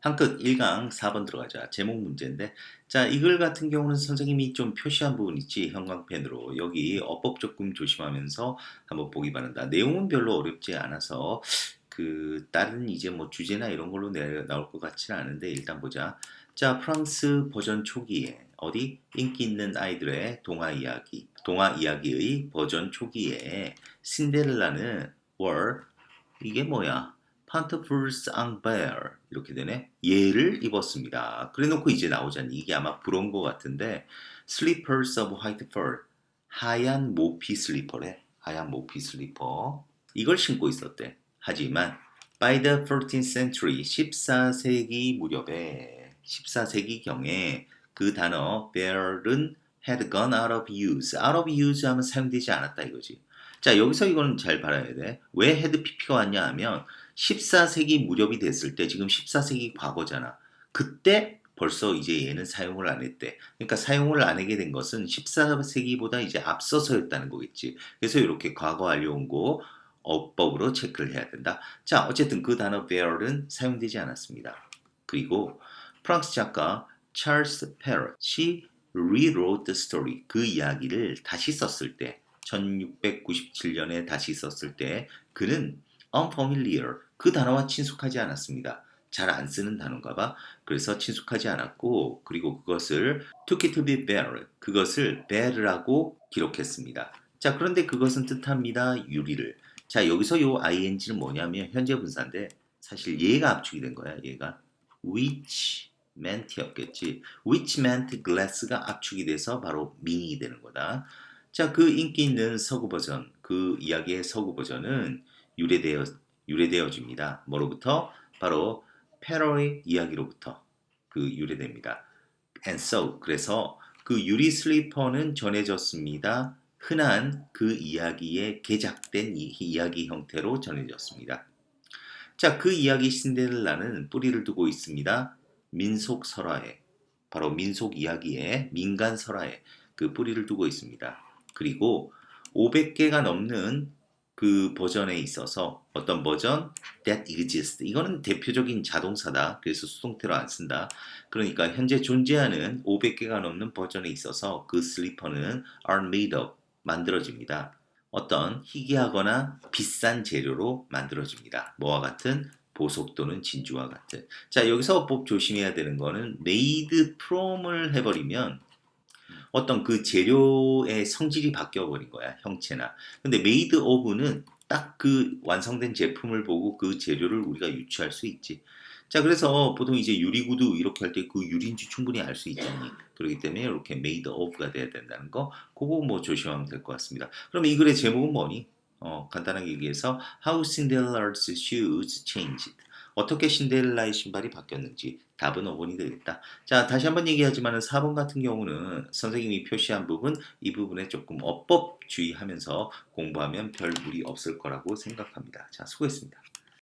한끗 1강 4번 들어가자. 제목 문제인데 자 이글 같은 경우는 선생님이 좀 표시한 부분 있지 형광펜으로 여기 어법 조금 조심하면서 한번 보기 바란다. 내용은 별로 어렵지 않아서 그 다른 이제 뭐 주제나 이런 걸로 내, 나올 것 같지는 않은데 일단 보자. 자 프랑스 버전 초기에 어디 인기 있는 아이들의 동화 이야기 동화 이야기의 버전 초기에 신데렐라는 월 이게 뭐야? 판트풀스 앙베어 이렇게 되네. 얘를 입었습니다. 그래놓고 이제 나오잖니. 이게 아마 부러운 것 같은데 Slippers of White Fur 하얀 모피 슬리퍼래. 하얀 모피 슬리퍼 이걸 신고 있었대. 하지만 by the 14th century 14세기 무렵에 14세기 경에 그 단어 bear은 had gone out of use. out of use 하면 사용되지 않았다 이거지. 자 여기서 이거는 잘 봐야 돼. 왜 헤드 PP가 왔냐 하면 14세기 무렵이 됐을 때 지금 14세기 과거잖아. 그때 벌써 이제 얘는 사용을 안 했대. 그러니까 사용을 안 하게 된 것은 14세기보다 이제 앞서서였다는 거겠지. 그래서 이렇게 과거 완료원고 어법으로 체크를 해야 된다. 자, 어쨌든 그 단어 bear은 사용되지 않았습니다. 그리고 프랑스 작가 찰스 페럿이 rewrote the story 그 이야기를 다시 썼을 때 1697년에 다시 썼을 때 그는 unfamiliar 그 단어와 친숙하지 않았습니다. 잘 안 쓰는 단어인가 봐. 그래서 친숙하지 않았고 그리고 그것을 took it to be better 그것을 better라고 기록했습니다. 자 그런데 그것은 뜻합니다. 유리를. 자 여기서 요 ing는 뭐냐면 현재 분사인데 사실 얘가 압축이 된 거야. 얘가 which meant이었겠지. which meant glass가 압축이 돼서 바로 meaning이 되는 거다. 자, 그 인기 있는 서구 버전, 그 이야기의 서구 버전은 유래되어 유래되어집니다. 뭐로부터? 바로 페러의 이야기로부터 그 유래됩니다. And so 그래서 그 유리 슬리퍼는 전해졌습니다. 흔한 그 이야기에 개작된 이 이야기 형태로 전해졌습니다. 자, 그 이야기 신데렐라는 뿌리를 두고 있습니다. 민속 설화에 바로 민속 이야기에 민간 설화에 그 뿌리를 두고 있습니다. 그리고 500개가 넘는 그 버전에 있어서 어떤 버전 that exists 이거는 대표적인 자동사다. 그래서 수동태로 안 쓴다. 그러니까 현재 존재하는 500개가 넘는 버전에 있어서 그 슬리퍼는 are made of 만들어집니다. 어떤 희귀하거나 비싼 재료로 만들어집니다. 뭐와 같은 보석 또는 진주와 같은. 자, 여기서 법 조심해야 되는 거는 made from을 해버리면 어떤 그 재료의 성질이 바뀌어 버린 거야, 형체나. 근데 made of는 딱 그 완성된 제품을 보고 그 재료를 우리가 유추할 수 있지. 자, 그래서 보통 이제 유리구두 이렇게 할 때 그 유리인지 충분히 알 수 있잖니. 그렇기 때문에 이렇게 made of가 돼야 된다는 거, 그거 뭐 조심하면 될 것 같습니다. 그럼 이 글의 제목은 뭐니? 어, 간단하게 얘기해서 How Cinderella's Shoes Changed. 어떻게 신데렐라의 신발이 바뀌었는지 답은 5번이 되겠다. 자, 다시 한번 얘기하지만 4번 같은 경우는 선생님이 표시한 부분, 이 부분에 조금 어법 주의하면서 공부하면 별 무리 없을 거라고 생각합니다. 자, 수고했습니다.